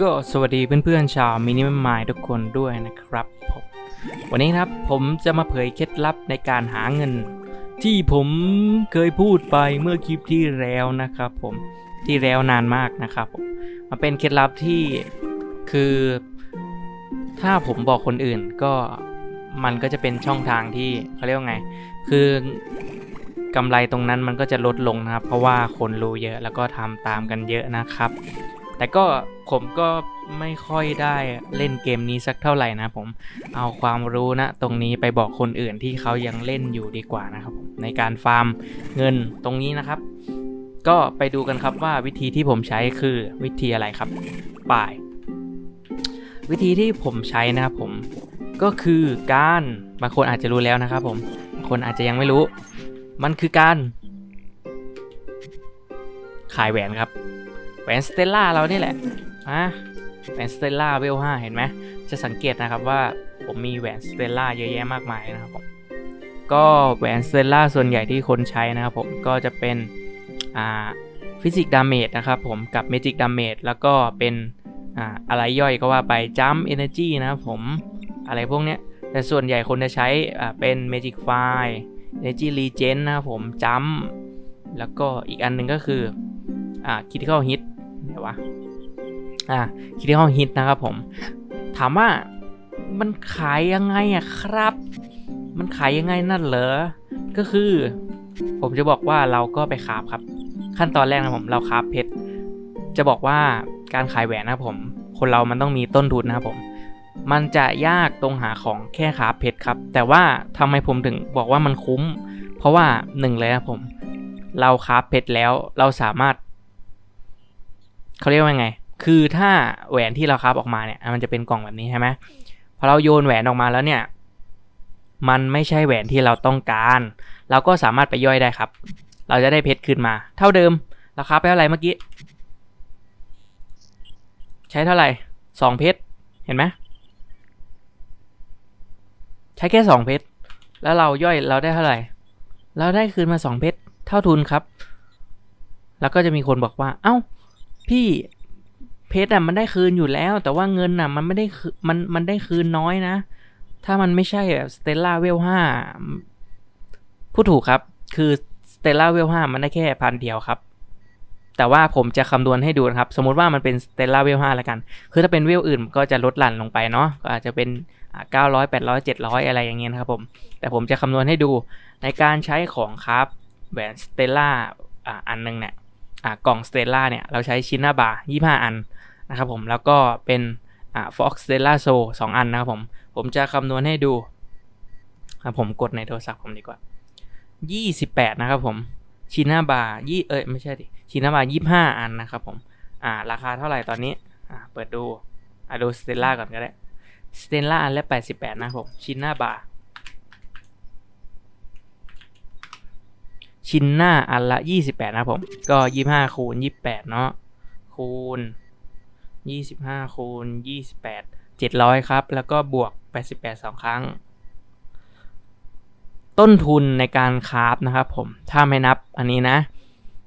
ก็สวัสดีเพื่อนๆชาวมินิมายทุกคนด้วยนะครับผมวันนี้ครับผมจะมาเผยเคล็ดลับในการหาเงิน ที่ผมเคยพูดไปเมื่อคลิปที่แล้วนะครับผมที่แล้วนานมากนะครับผมมันเป็นเคล็ดลับที่คือ ถ้าผมบอกคนอื่นก็มันก็จะเป็นช่องทางที่เขาเรียกว่าไง คือกำไรตรงนั้นมันก็จะลดลงนะครับ เพราะว่าคนรู้เยอะแล้วก็ทำตามกันเยอะนะครับ แต่ก็ผมก็ไม่ค่อยได้เล่นเกมนี้สักเท่าไหร่นะผมเอาความรู้นะ ตรงนี้ไปบอกคนอื่นที่เขายังเล่นอยู่ดีกว่านะครับผมในการฟาร์มเงินตรงนี้นะครับ ก็ไปดูกันครับว่าวิธีที่ผมใช้คือวิธีอะไรครับป่าย วิธีที่ผมใช้นะครับผมก็คือการบางคนอาจจะรู้แล้วนะครับผมคนอาจจะยังไม่รู้ มันคือการขายแหวนครับ หวนสเตลล่าเรานี่แหละอะแหวนสเตลล่าเวลห้าเห็นไหมจะสังเกตนะครับว่าผมมีแหวนสเตลล่าเยอะแยะมากมายนะครับผมก็แหวนสเตลล่าส่วนใหญ่ที่คนใช้นะครับผมก็จะเป็นอ่าฟิสิกดาเมจนะครับผมกับเมจิกดาเมจแล้วก็เป็นอ่าอะไรย่อยก็ว่าไปจัมเอเนจีนะครับผมอะไรพวกเนี้ยแต่ส่วนใหญ่คนจะใช้อ่าเป็นเมจิกไฟ Energy Regen นะครับผมจัมแล้วก็อีกอันหนึ่งก็คืออ่า Critical Hit ไหน วะอ่า Critical Hit นะครับผม ถามว่ามันขายยังไงอะครับ มันขายยังไงนั่นเหรอ ก็คือ ผมจะบอกว่าเราก็ไปคาฟครับ ขั้นตอนแรกนะผมเราคาฟเพชรจะบอกว่าการขายแหวนนะผม คนเรามันต้องมีต้นทุนนะครับผม มันจะยากตรงหาของแค่คาฟเพชรครับ แต่ว่าทำไมผมถึงบอกว่ามันคุ้ม เพราะว่าหนึ่งเลยนะผม เราคาฟเพชรแล้วเราสามารถ เขาเรียกว่าไง คือถ้าแหวนที่เราคราฟออกมาเนี่ย มันจะเป็นกล่องแบบนี้ใช่ไหมพอเราโยนแหวนออกมาแล้วเนี่ย มันไม่ใช่แหวนที่เราต้องการ เราก็สามารถไปย่อยได้ครับ เราจะได้เพชรขึ้นมา เท่าเดิม ราคาไปเท่าไหร่เมื่อกี้ ใช้เท่าไหร่สองเพชร เห็นไหมใช้แค่สองเพชร แล้วเราย่อยเราได้เท่าไหร่ เราได้คืนมาสองเพชร เท่าทุนครับ แล้วก็จะมีคนบอกว่า เอ้า พี่เพชรอะมันได้คืนอยู่แล้ว แต่ว่าเงินอะ มันไม่ได้คืมันมันได้คืนน้อยนะ ถ้ามันไม่ใช่แบบสเตลล่าเวลห้าพูดถูกครับ คือสเตลล่าเวลห้ามันได้แค่พันเดียวครับ แต่ว่าผมจะคำนวณให้ดูนะครับ สมมติว่ามันเป็นสเตลล่าเวลห้าล้วกัน คือถ้าเป็นเวลอื่นก็จะลดหลั่นลงไปเนาะก็อาจจะเป็นเก้าร้อยแปดร้อยเจ็ดร้อยอะไรอย่างเงี้ยนะครับผมแต่ผมจะคำนวณให้ดูในการใช้ของครับแหวนสเตลล่าอันหนึงเนี่ย กล่องสเตลล่าเนี่ยเราใช้ชินนาบายี่ห้าอันนะครับผมแล้วก็เป็นอ่าฟ็อกสเตลล่าโซสองอันนะครับผมผมจะคำนวณให้ดูอะผมกดในโทรศัพท์ผมดีกว่ายี่สิบแปดนะครับผมชินนาบายี่เอ้ยไม่ใช่ดิชินนาบายี่ห้าอันนะครับผมอ่าราคาเท่าไหร่ตอนนี้อ่าเปิดดูอ่าดูสเตลล่าก่อนก็ได้สเตลล่าอันละแปดสิบแปดนะครับผมชินนาบา ชิ้นหน้าอันละ 28 นะผม ก็ 25 คูณ 28 เนาะคูณ 25 คูณ 28 700 ครับ แล้วก็บวก 88 2 ครั้ง ต้นทุนในการคราฟนะครับผม ถ้าไม่นับอันนี้นะ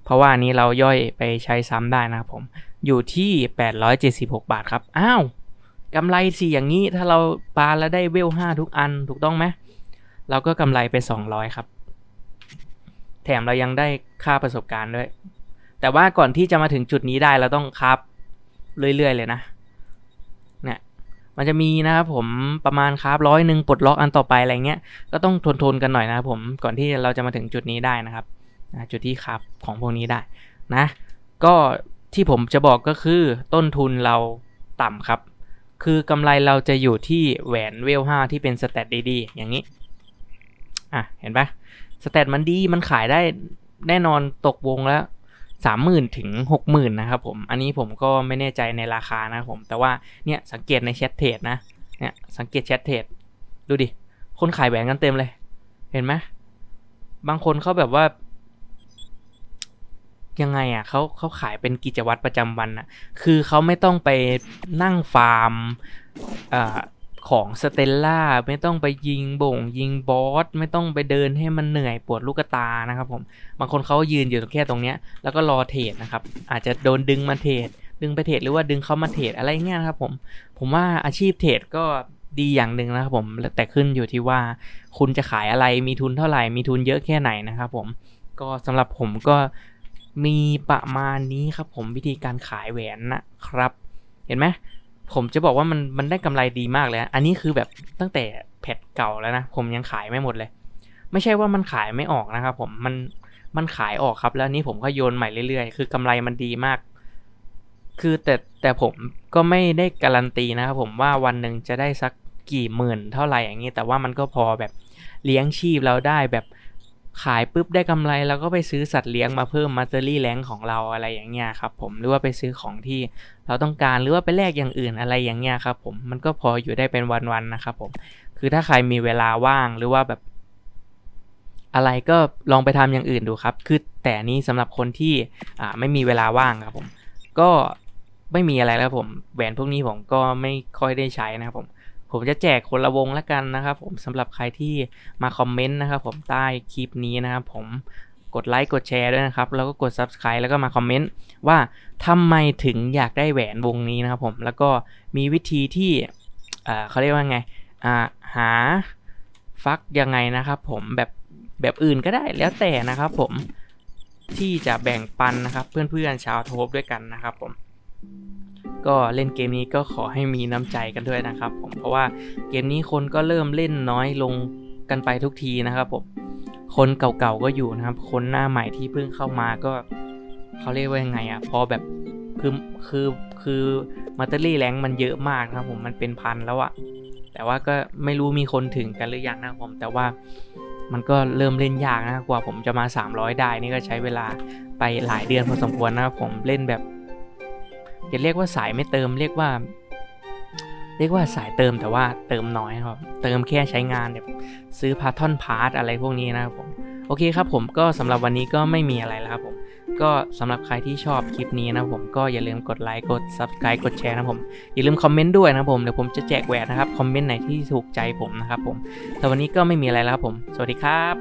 เพราะว่าอันนี้เราย่อยไปใช้ซ้ำได้นะครับผม อยู่ที่ 876 บาทครับ อ้าวกำไรสิอย่างนี้ถ้าเราปาแล้วได้เวล5ทุกอันถูกต้องไหม เราก็กำไรไป 200 ครับ แถมเรายังได้ค่าประสบการณ์ด้วย แต่ว่าก่อนที่จะมาถึงจุดนี้ได้เราต้องครับเรื่อยๆเลยนะ เนี่ย มันจะมีนะครับผมประมาณครับร้อยหนึ่งปลดล็อกอันต่อไปอะไรเงี้ย ก็ต้องทนทนๆกันหน่อยนะครับผม ก่อนที่เราจะมาถึงจุดนี้ได้นะครับ จุดที่ครับของพวกนี้ได้นะ ก็ที่ผมจะบอกก็คือต้นทุนเราต่ำครับ คือกำไรเราจะอยู่ที่แหวนเวลห้าที่เป็นสเตตดีๆอย่างนี้ อะ เห็นปะ สเตตมันดีมันขายได้แน่นอนตกวงแล้วสามหมื่นถึงหกหมื่นนะครับผม อันนี้ผมก็ไม่แน่ใจในราคานะครับผม แต่ว่าเนี่ยสังเกตในแชทเทรดนะ เนี่ยสังเกตแชทเทรดดูดิ คนขายแหวนกันเต็มเลย เห็นไหมบางคนเขาแบบว่า ยังไงอะเขาเขาขายเป็นกิจวัตรประจำวันอะ คือเขาไม่ต้องไปนั่งฟาร์มอ่อ ของสเตลล่าไม่ต้องไปยิงบ่ง ยิงบอส ไม่ต้องไปเดินให้มันเหนื่อยปวดลูกตานะครับผม บางคนเขายืนอยู่แค่ตรงเนี้ย แล้วก็รอเทรดนะครับ อาจจะโดนดึงมาเทรดดึงไปเทรดหรือว่าดึงเขามาเทรดอะไรเงี้ยนะครับผม ผมว่าอาชีพเทรดก็ดีอย่างหนึ่งนะครับผมแต่ขึ้นอยู่ที่ว่าคุณจะขายอะไรมีทุนเท่าไหร่มีทุนเยอะแค่ไหนนะครับผมก็สำหรับผมก็มีประมาณนี้ครับผมวิธีการขายแหวนนะครับ เห็นไหม ผมจะบอกว่ามันมันได้กำไรดีมากเลยอันนี้คือแบบตั้งแต่แพทเก่าแล้วนะ ผมยังขายไม่หมดเลย ไม่ใช่ว่ามันขายไม่ออกนะครับผมมันมันขายออกครับแล้วนี้ผมก็โยนใหม่เรื่อยๆ คือกำไรมันดีมาก คือแต่แต่ผมก็ไม่ได้การันตีนะครับผมว่าวันหนึ่งจะได้สักกี่หมื่นเท่าไหร่อย่างนี้ แต่ว่ามันก็พอแบบเลี้ยงชีพเราได้แบบ ขายปุ๊บได้กำไรแล้วก็ไปซื้อสัตว์เลี้ยงมาเพิ่มมาเตอรี่แรงของเราอะไรอย่างเงี้ยครับผมหรือว่าไปซื้อของที่เราต้องการหรือว่าไปแลกอย่างอื่นอะไรอย่างเงี้ยครับผมมันก็พออยู่ได้เป็นวันๆนะครับผมคือถ้าใครมีเวลาว่างหรือว่าแบบ อะไรก็ลองไปทำอย่างอื่นดูครับ คือแต่นี้สำหรับคนที่อ่าไม่มีเวลาว่างครับผม ก็ไม่มีอะไรแล้วผมแหวนพวกนี้ผมก็ไม่ค่อยได้ใช้นะครับผม ผมจะแจกคนละวงแล้วกันนะครับ ผมสำหรับใครที่มาคอมเมนต์นะครับ ผมใต้คลิปนี้นะครับ ผมกดไลค์กดแชร์ด้วยนะครับ แล้วก็กด Subscribe แล้วก็มาคอมเมนต์ว่าทำไมถึงอยากได้แหวนวงนี้นะครับ ผมแล้วก็มีวิธีที่เขาเรียกว่าไงาหาฟักยังไงนะครับ ผมแบบแบบอื่นก็ได้แล้วแต่นะครับผมที่จะแบ่งปันนะครับ เพื่อนๆชาวโทบด้วยกันนะครับผม ก็เล่นเกมนี้ก็ขอให้มีน้ำใจกันด้วยนะครับผมเพราะว่าเกมนี้คนก็เริ่มเล่นน้อยลงกันไปทุกทีนะครับผมคนเก่าๆก็อยู่นะครับ คนหน้าใหม่ที่เพิ่งเข้ามาก็เขาเรียกว่ายังไงอะพอแบบคือคือคือมาเตอรี่แรงมันเยอะมากนะครับผมมันเป็นพันแล้วอะแต่ว่าก็ไม่รู้มีคนถึงกันหรือยังนะผม แต่ว่ามันก็เริ่มเล่นยากนะครับกว่าผมจะมา 300 ได้นี่ก็ใช้เวลาไปหลายเดือนพอสมควรนะครับผมเล่นแบบ จะเรียกว่าสายไม่เติมเรียกว่า เรียกว่าสายเติมแต่ว่าเติมน้อยครับ เติมแค่ใช้งานแบบซื้อพาทอนพาร์ตอะไรพวกนี้นะครับผมโอเคครับผมก็สำหรับวันนี้ก็ไม่มีอะไรแล้วครับผมก็สำหรับใครที่ชอบคลิปนี้นะผมก็อย่าลืมกดไลค์กด subscribe กดแชร์นะผมอย่าลืมคอมเมนต์ด้วยนะผมเดี๋ยวผมจะแจกแหวนนะครับคอมเมนต์ไหนที่ถูกใจผมนะครับผมแต่วันนี้ก็ไม่มีอะไรแล้วครับผม สวัสดีครับ